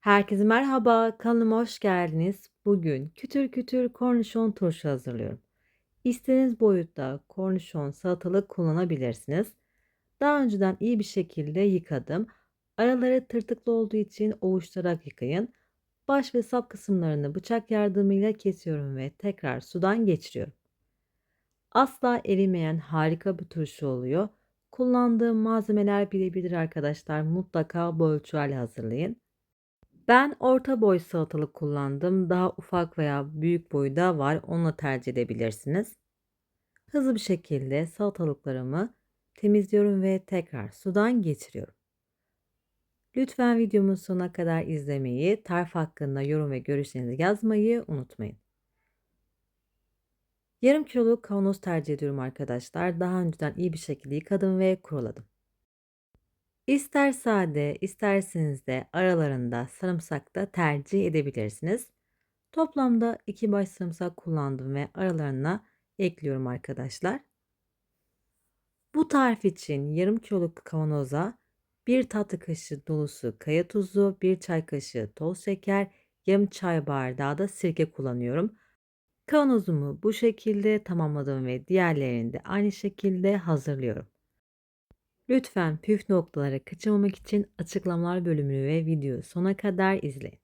Herkese merhaba, kanalıma hoş geldiniz. Bugün kütür kütür kornişon turşu hazırlıyorum. İstediğiniz boyutta kornişon salatalık kullanabilirsiniz. Daha önceden iyi bir şekilde yıkadım. Araları tırtıklı olduğu için ovuşturarak yıkayın. Baş ve sap kısımlarını bıçak yardımıyla kesiyorum ve tekrar sudan geçiriyorum. Asla erimeyen harika bir turşu oluyor. Kullandığım malzemeler birebirdir arkadaşlar. Mutlaka bu ölçülerle hazırlayın. Ben orta boy salatalık kullandım. Daha ufak veya büyük boyu da var. Onunla tercih edebilirsiniz. Hızlı bir şekilde salatalıklarımı temizliyorum ve tekrar sudan geçiriyorum. Lütfen videomun sonuna kadar izlemeyi, tarif hakkında yorum ve görüşlerinizi yazmayı unutmayın. Yarım kiloluk kavanoz tercih ediyorum arkadaşlar. Daha önceden iyi bir şekilde yıkadım ve kuruladım. İster sade, isterseniz de aralarında sarımsak da tercih edebilirsiniz. Toplamda 2 baş sarımsak kullandım ve aralarına ekliyorum arkadaşlar. Bu tarif için yarım kiloluk kavanoza 1 tatlı kaşığı dolusu kaya tuzu, 1 çay kaşığı toz şeker, yarım çay bardağı da sirke kullanıyorum. Kavanozumu bu şekilde tamamladım ve diğerlerini de aynı şekilde hazırlıyorum. Lütfen püf noktaları kaçırmamak için açıklamalar bölümünü ve videoyu sona kadar izleyin.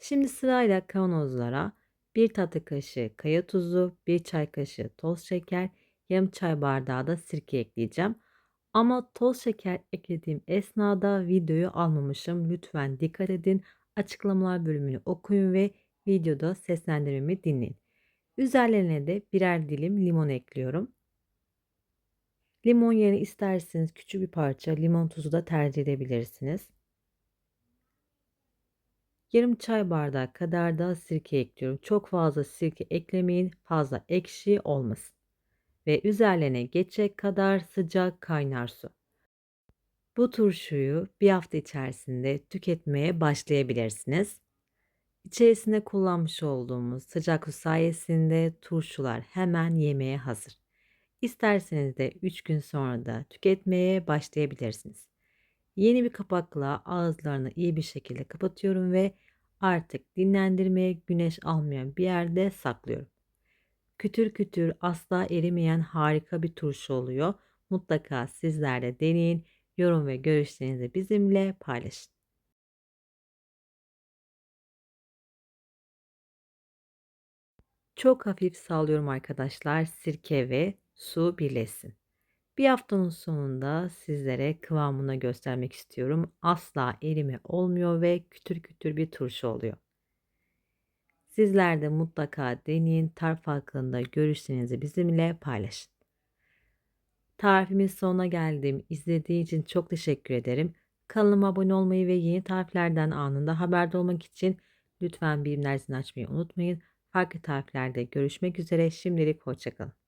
Şimdi sırayla kavanozlara 1 tatlı kaşığı kaya tuzu, 1 çay kaşığı toz şeker, yarım çay bardağı da sirke ekleyeceğim. Ama toz şeker eklediğim esnada videoyu almamışım. Lütfen dikkat edin. Açıklamalar bölümünü okuyun ve videoda seslendirmemi dinleyin. Üzerlerine de birer dilim limon ekliyorum. Limon yerine isterseniz küçük bir parça limon tuzu da tercih edebilirsiniz. Yarım çay bardağı kadar da sirke ekliyorum. Çok fazla sirke eklemeyin. Fazla ekşi olmasın. Ve üzerlerine geçecek kadar sıcak kaynar su. Bu turşuyu bir hafta içerisinde tüketmeye başlayabilirsiniz. İçerisinde kullanmış olduğumuz sıcak su sayesinde turşular hemen yemeğe hazır. İsterseniz de 3 gün sonra da tüketmeye başlayabilirsiniz. Yeni bir kapakla ağızlarını iyi bir şekilde kapatıyorum ve artık dinlendirmeye güneş almayan bir yerde saklıyorum. Kütür kütür asla erimeyen harika bir turşu oluyor. Mutlaka sizler de deneyin. Yorum ve görüşlerinizi bizimle paylaşın. Çok hafif sallıyorum arkadaşlar. Sirke ve su birleşsin. Bir haftanın sonunda sizlere kıvamını göstermek istiyorum. Asla erime olmuyor ve kütür kütür bir turşu oluyor. Sizler de mutlaka deneyin. Tarif hakkında görüşlerinizi bizimle paylaşın. Tarifimin sonuna geldim. İzlediği için çok teşekkür ederim. Kanalıma abone olmayı ve yeni tariflerden anında haberdar olmak için lütfen bilimler açmayı unutmayın. Farklı tariflerde görüşmek üzere. Şimdilik hoşçakalın.